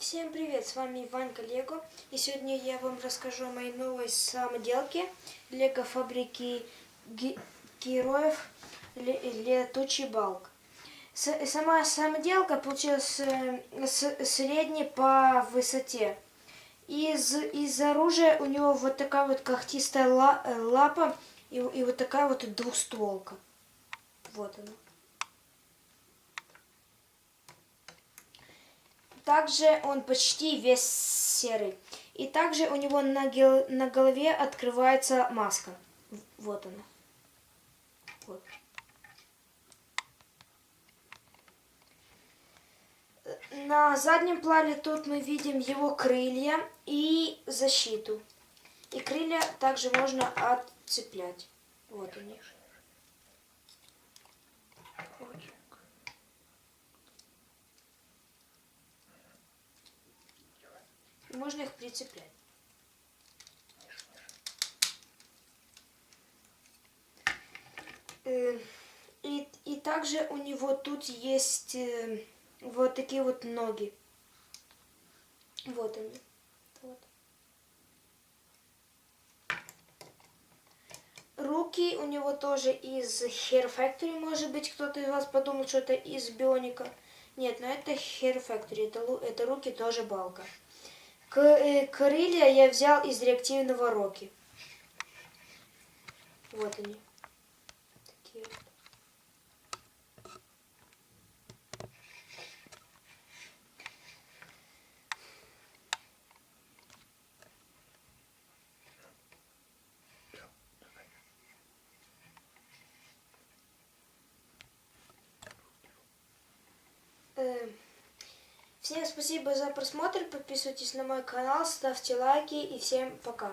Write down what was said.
Всем привет, с вами Ванька Лего. И сегодня я вам расскажу о моей новой самоделке Лего фабрики ге- героев Ле- Летучий Балк. С- сама самоделка получилась э, средней по высоте. Из, из оружия у него вот такая вот когтистая э, лапа и, и вот такая вот двухстволка. Вот она. Также он почти весь серый. И также у него на, гел- на голове открывается маска. Вот она. Вот. На заднем плане тут мы видим его крылья и защиту. И крылья также можно отцеплять. Вот они. Вот. И Можно их прицеплять. Э, И, и также у него тут есть э, вот такие вот ноги. Вот они. Вот. Руки у него тоже из Hair Factory, может быть, кто-то из вас подумал, что это из Бионика. Нет, но это Hair Factory, это, это руки тоже балка. К- э, крылья я взял из реактивного Роки. Вот они. Э, Всем спасибо за просмотр, подписывайтесь на мой канал, ставьте лайки и всем пока.